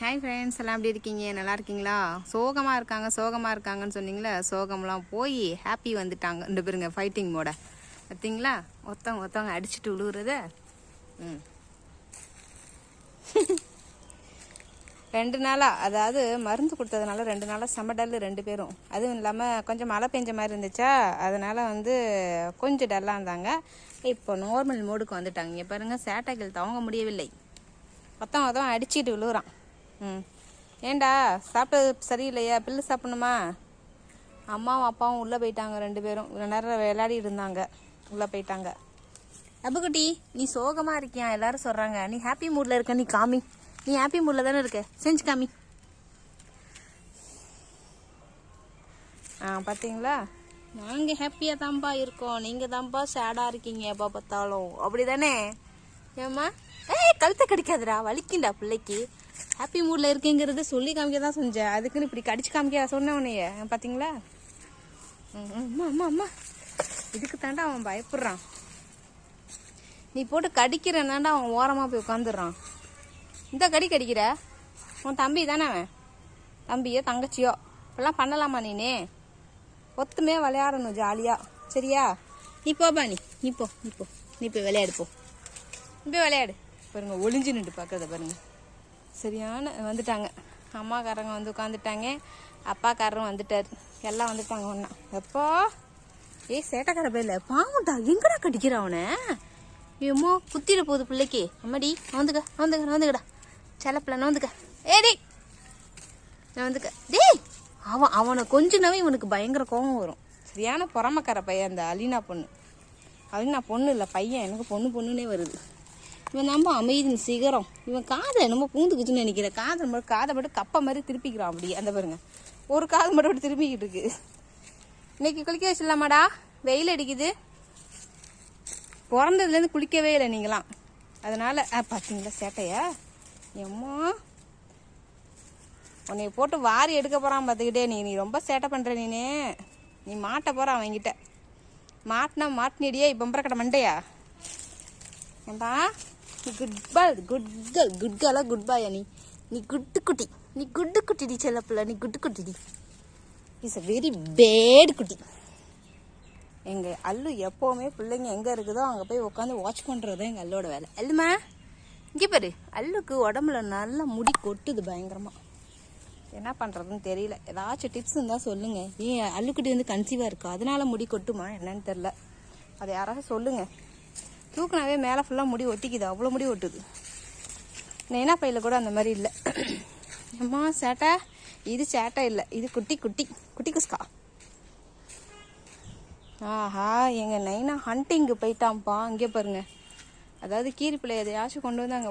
Hi friends எல்லாம் எப்படி இருக்கீங்க? நல்லா இருக்கீங்களா? சோகமாக இருக்காங்க சோகமாக இருக்காங்கன்னு சொன்னீங்களே சோகம்லாம் போய் ஹாப்பி வந்துட்டாங்க. ரெண்டு பேருங்க ஃபைட்டிங் மோட பார்த்தீங்களா ஒருத்தவங்க ஒருத்தவங்க அடிச்சுட்டு விழுகுறத ம். ரெண்டு நாளாக அதாவது மருந்து கொடுத்ததுனால ரெண்டு நாளாக செம ரெண்டு பேரும். அதுவும் இல்லாமல் கொஞ்சம் மழை பெஞ்ச மாதிரி இருந்துச்சா? அதனால் வந்து கொஞ்சம் டல்லாக இருந்தாங்க. இப்போ நார்மல் மோடுக்கு வந்துட்டாங்க. இங்கே பாருங்கள் சேட்டைகள் தவங்க முடியவில்லை. மொத்தம் மொத்தம் அடிச்சிட்டு விழுகுறான் ம். ஏண்டா சாப்பிட்டது சரியில்லையா பில்லு சாப்பிடணுமா? அம்மாவும் அப்பாவும் உள்ளே போயிட்டாங்க ரெண்டு பேரும். இவ்வளோ நேரம் விளையாடிட்டு இருந்தாங்க. உள்ளே போயிட்டாங்க. அப்புக்குட்டி நீ சோகமாக இருக்கியா? எல்லாரும் சொல்கிறாங்க நீ ஹாப்பி மூடில் இருக்க நீ காமி. நீ ஹாப்பி மூடில் தானே இருக்க. செஞ்சு காமி. ஆ பார்த்தீங்களா நாங்கள் ஹாப்பியாக தான்ப்பா இருக்கோம். நீங்கள் தான்ப்பா சேடாக இருக்கீங்க எப்போ பார்த்தாலும். அப்படி தானே ஏம்மா? ஏ கழுத்தை கடிக்காதுடா. வலிக்குண்டா பிள்ளைக்கு. ஹாப்பி மூடில் இருக்கேங்கிறத சொல்லி காமிக்க தான் செஞ்சேன். அதுக்குன்னு இப்படி கடிச்சு காமிக்க சொன்னேன் உன்னைய பார்த்தீங்களா அம்மா அம்மா அம்மா. இதுக்கு தாண்டா அவன் பயப்படுறான். நீ போட்டு கடிக்கிறனாண்டா அவன் ஓரமாக போய் உட்காந்துடுறான் இந்த கடி கடிக்கிற? உன் தம்பி தானே அவன்? தம்பியோ தங்கச்சியோ? இப்பெல்லாம் பண்ணலாமா நீனே? ஒத்துமே விளையாடணும் ஜாலியாக சரியா? நீ போபா நீ. நீ போ நீ போ. நீ போய் விளையாடு போ. நீ போய் விளையாடு. பாருங்க ஒளிஞ்சு நின்று பார்க்கறத பாருங்க. சரியான வந்துட்டாங்க. அம்மாக்காரங்க வந்து உட்காந்துட்டாங்க அப்பாக்காரரும் வந்துட்டார். எல்லாம் வந்துட்டாங்க ஒன்றா எப்போ? ஏய் சேட்டைக்கார பையில பாவம்டா எங்கடா கடிக்கிற அவனை? ஏமோ குத்திட போகுது பிள்ளைக்கு. அம்மாடி வந்துக்க வந்துக்க வந்துக்கடா செல்லப்பிள்ள வந்துக்க ஏடி வந்துக்க டேய் அவன் அவனை கொஞ்சினாவே இவனுக்கு பயங்கர கோபம் வரும். சரியான பொறாமக்கார பையன் அந்த அலினா பொண்ணு. அலினா பொண்ணு இல்லை பையன். எனக்கு பொண்ணு பொண்ணுன்னே வருது. இவன் நம்ம அமைதியின் சிகரம். இவன் காதை என்னமோ பூந்துக்குச்சுன்னு நினைக்கிறேன். காதை மட்டும் காதை மட்டும் கப்பை மாதிரி திருப்பிக்கிறான் அப்படி அந்த பாருங்க. ஒரு காது மட்டும் அப்படி திருப்பிக்கிட்டு இருக்கு. இன்னைக்கு குளிக்க வச்சிடலாமாடா? வெயில் அடிக்குது. பிறந்ததுலேருந்து குளிக்கவே இல்லை நீங்களாம். அதனால ஆ பார்த்தீங்களா சேட்டையா? எம்மா. உன்னை போட்டு வாரி எடுக்க போகிறான் பார்த்துக்கிட்டே நீ நீ ரொம்ப சேட்டை பண்ணுற நீனே. நீ மாட்ட போகிற அவன்கிட்ட. மாட்டினா மாட்டினிடியே இப்போ கடை மண்டையா? ஏண்டா good boy good girl good கேர்லா good boy நீ நீ குட்டு குட்டி நீ குட்டு குட்டிடி செல்லப்பில்ல நீ குட்டு குட்டிடி இஸ் அ வெரி பேட் குட்டி. எங்கள் அல்லு எப்போவுமே பிள்ளைங்க எங்கே இருக்குதோ அங்கே போய் உட்காந்து வாட்ச் பண்ணுறது எங்கள் அல்லோட வேலை. அல்லுமா இங்கே பாரு அல்லுக்கு உடம்புல நல்லா முடி கொட்டுது பயங்கரமாக என்ன பண்ணுறதுன்னு தெரியல. ஏதாச்சும் டிப்ஸ் இருந்தால் சொல்லுங்கள் ஏன் அல்லுக்குட்டி வந்து கன்சீவாக இருக்கா? அதனால முடி கொட்டுமா? என்னன்னு தெரில அதை யாராவது சொல்லுங்கள் தூக்குனாவே மேலே ஃபுல்லாக முடி ஒட்டிக்குது. அவ்வளோ முடி ஒட்டுது. நெய்னா பையில் கூட அந்த மாதிரி இல்லை. அம்மா சேட்டை. இது சேட்டை இல்லை. இது குட்டி குட்டி. குட்டி குஸ்கா. ஆஹா எங்கள் நைனா ஹண்டிங்கு போயிட்டான்ப்பா இங்கே பாருங்க. அதாவது கீரி பிள்ளை எதையாச்சும் கொண்டு வந்து அங்கே